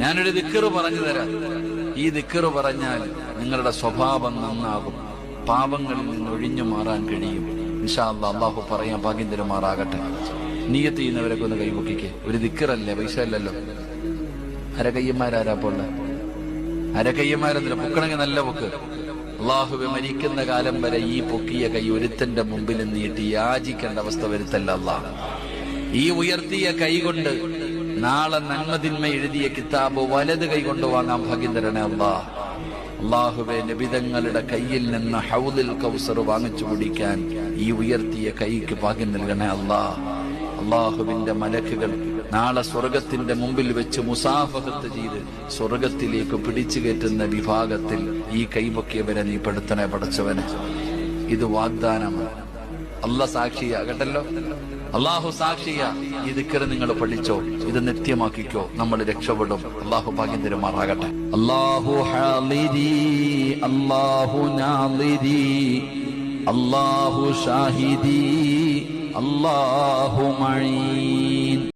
ഞാനൊരു ദിക്കറ് പറഞ്ഞു തരാം. ഈ ദിക്കറ് പറഞ്ഞാൽ നിങ്ങളുടെ സ്വഭാവം നന്നാകും. പാപങ്ങളിൽ നിന്ന് ഒഴിഞ്ഞു മാറാൻ കഴിയും. ഇൻഷാ അല്ലാ അള്ളാഹു പറയാൻ ഭാഗ്യം തരുമാറാകട്ടെ നീയത്ത് ചെയ്യുന്നവരൊക്കെ ഒന്ന് കൈപൊക്കിക്ക്. ഒരു ദിക്കറല്ലേ പൈസ അല്ലല്ലോ പോലെ അരകയ്യന്മാരെന്നില്ല പൊക്കണമെങ്കിൽ നല്ല പൊക്ക്. അള്ളാഹുവെ മരിക്കുന്ന കാലം വരെ ഈ പൊക്കിയ കൈ ഒരുത്തന്റെ മുമ്പിൽ നീട്ടി യാചിക്കേണ്ട അവസ്ഥ വരുത്തല്ല അള്ളാഹ്. ഈ ഉയർത്തിയ കൈ കൊണ്ട് നാളെ നന്മതിന്മ എഴുതിയ കിതാബ് വലത് കൈ കൊണ്ടുവാങ്ങാൻ വാങ്ങാൻ ഭാഗ്യം തരണേ അള്ളാഹ് അള്ളാഹുബെ നബിതങ്ങളുടെ കയ്യിൽ നിന്ന് ഹൗദിൽ കൗസർ വാങ്ങിച്ചു കുടിക്കാൻ ഈ ഉയർത്തിയ കൈക്ക് ഭാഗ്യം നൽകണേ അള്ളാഹ് അള്ളാഹുവിന്റെ മലക്കുകൾ നാളെ സ്വർഗത്തിന്റെ മുമ്പിൽ വെച്ച് മുസാഫഹത്ത് ചെയ്ത് സ്വർഗത്തിലേക്ക് പിടിച്ചു കയറ്റുന്ന വിഭാഗത്തിൽ ഈ കൈപൊക്കിയവരെ നീ പെടുത്തണേ പടച്ചവനെ. ഇത് വാഗ്ദാനമാണ്. അല്ല സാക്ഷിയാ കേട്ടല്ലോ? അള്ളാഹു സാക്ഷിയ ഈ ദിക്കറ് നിങ്ങൾ പഠിച്ചോ? ഇത് നിത്യമാക്കിക്കോ? നമ്മൾ രക്ഷപ്പെടും. അള്ളാഹു ഭാഗ്യം തരുമാറാകട്ടെ. അള്ളാഹു അള്ളാഹു അള്ളാഹു ഷാഹിദി അള്ളാഹു മഴീൻ.